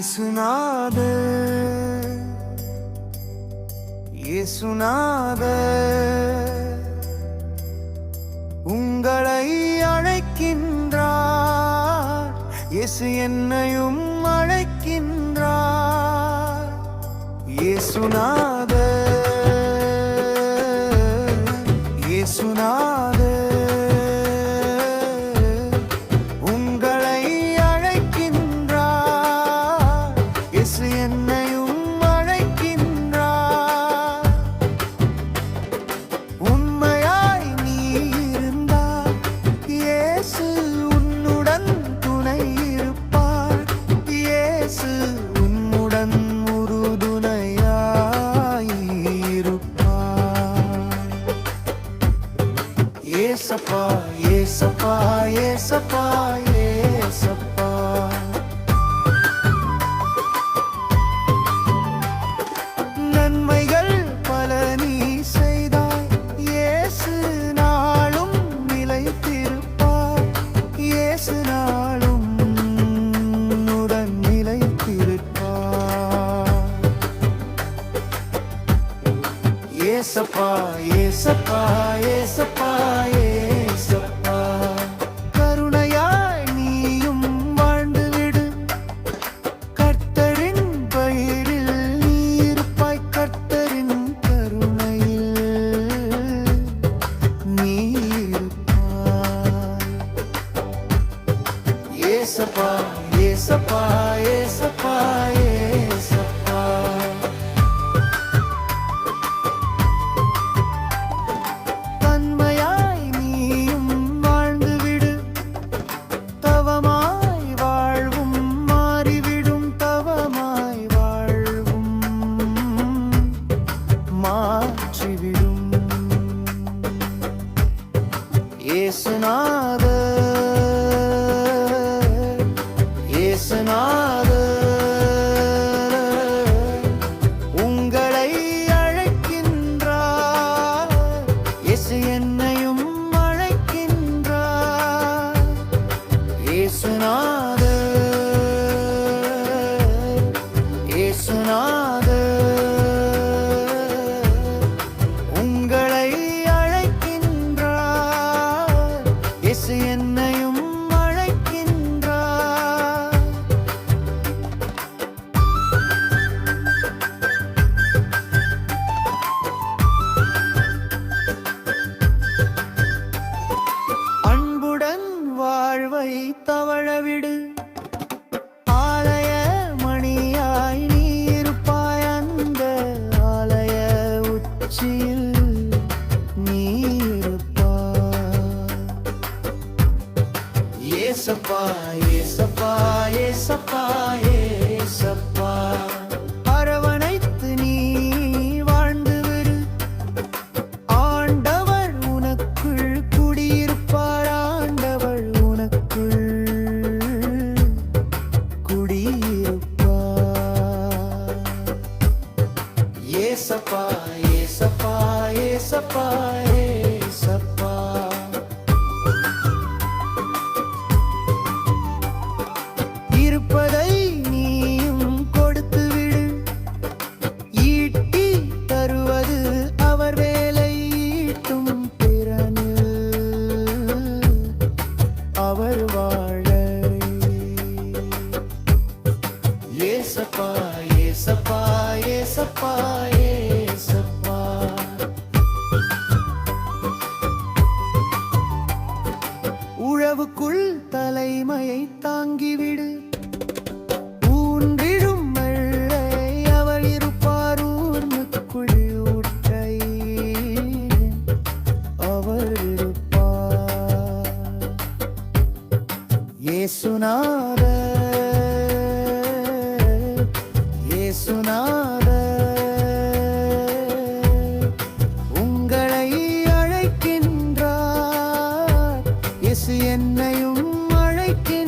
இயேசுநாத இயேசுநாத உங்களை அழைக்கின்றார். இயேசு என்னையும் அழைக்கின்றார். இயேசுநாத இயேசுநாத ஏசப்பா ஏசப்பா ஏசப்பா ஏசப்பா. வாழவிடு ஆலய மணியாய் நீ இருப்பாய் அந்த ஆலய உச்சியில் நீ இருப்பாய். ஏசப்பா ஏசப்பா ஏசப்பா. ஏசப்பா ஏசப்பா ஏசப்பா ஏசப்பா. உழவுக்குள் தலைமையை தாங்கிவிடு. இயேசு என்னையும் அழைக்க.